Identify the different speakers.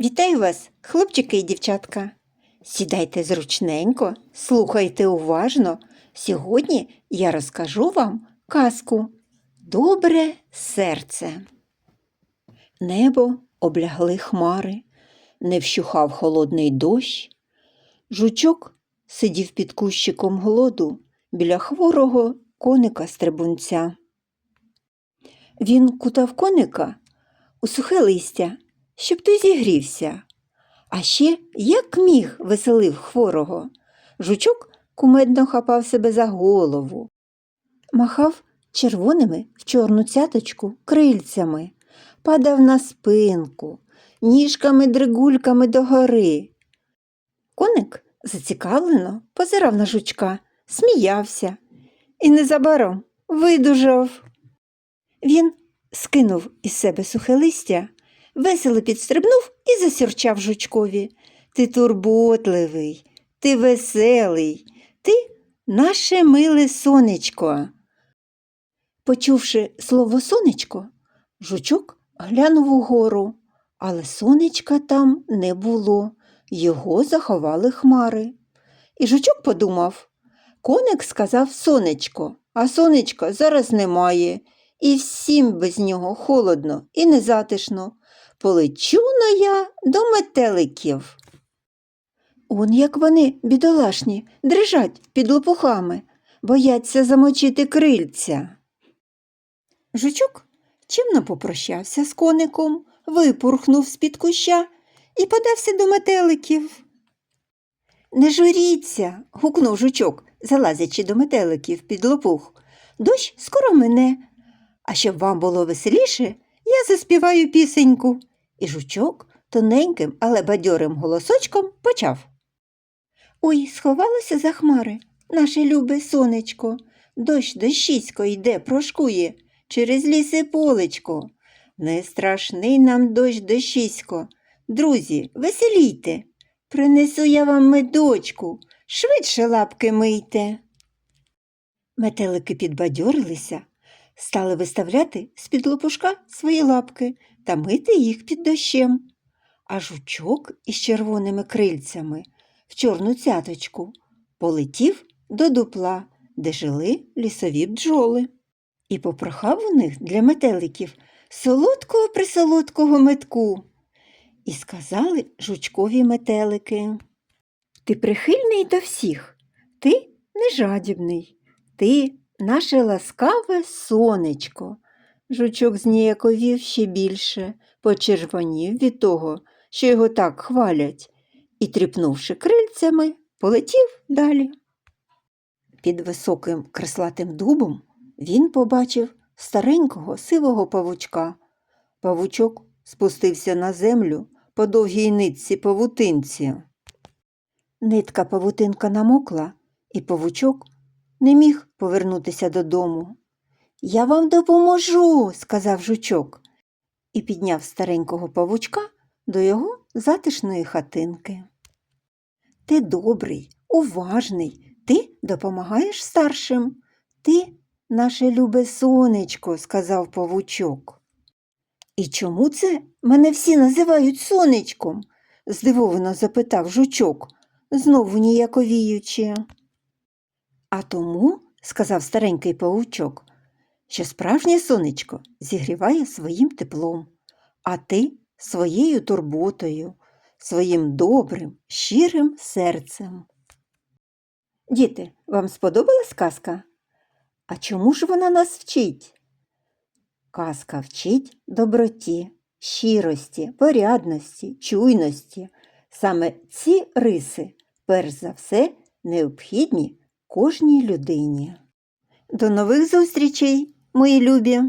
Speaker 1: Вітаю вас, хлопчики і дівчатка. Сідайте зручненько, слухайте уважно. Сьогодні я розкажу вам казку Добре серце. Небо облягли хмари, не вщухав холодний дощ. Жучок сидів під кущиком голоду біля хворого коника стрибунця. Він кутав коника у сухе листя, щоб той зігрівся. А ще, як міг, веселив хворого. Жучок кумедно хапав себе за голову, махав червоними в чорну цяточку крильцями, падав на спинку, ніжками дригульками догори. Коник зацікавлено позирав на жучка, сміявся і незабаром видужав. Він скинув із себе сухе листя, весело підстрибнув і засюрчав жучкові. Ти турботливий, ти веселий, ти наше миле сонечко. Почувши слово сонечко, жучок глянув угору, але сонечка там не було, його заховали хмари. І жучок подумав коник сказав сонечко, а сонечка зараз немає, і всім без нього холодно і незатишно. Полечу но я до метеликів. Он як вони, бідолашні, дрижать під лопухами, бояться замочити крильця. Жучок чимно попрощався з коником, випурхнув з-під куща і подався до метеликів. Не журіться, гукнув жучок, залазячи до метеликів під лопух. Дощ скоро мине, а щоб вам було веселіше, я заспіваю пісеньку. І жучок тоненьким, але бадьорим голосочком почав. Ой, сховалося за хмари, наше любе сонечко. Дощ дощисько йде, прошкує через ліс і полечко. Не страшний нам дощ дощисько. Друзі, веселійте. Принесу я вам медочку, швидше лапки мийте. Метелики підбадьорилися, стали виставляти з-під лопушка свої лапки та мити їх під дощем. А жучок із червоними крильцями в чорну цяточку полетів до дупла, де жили лісові бджоли, і попрохав у них для метеликів солодкого присолодкого метку. І сказали жучкові метелики. Ти прихильний до всіх, ти нежадібний, ти наше ласкаве сонечко. Жучок зніяковів ще більше, почервонів від того, що його так хвалять, і, тріпнувши крильцями, полетів далі. Під високим креслатим дубом він побачив старенького сивого павучка. Павучок спустився на землю по довгій нитці павутинці. Нитка павутинка намокла, і павучок не міг повернутися додому. Я вам допоможу, сказав жучок, і підняв старенького павучка до його затишної хатинки. Ти добрий, уважний, ти допомагаєш старшим. Ти, наше любе сонечко, сказав павучок. І чому це мене всі називають сонечком? здивовано запитав жучок, знову ніяковіючи. А тому, сказав старенький павучок, що справжнє сонечко зігріває своїм теплом, а ти своєю турботою, своїм добрим, щирим серцем. Діти, вам сподобалась казка? А чому ж вона нас вчить? Казка вчить доброті, щирості, порядності, чуйності. Саме ці риси, перш за все, необхідні кожній людині. До нових зустрічей, мої любі!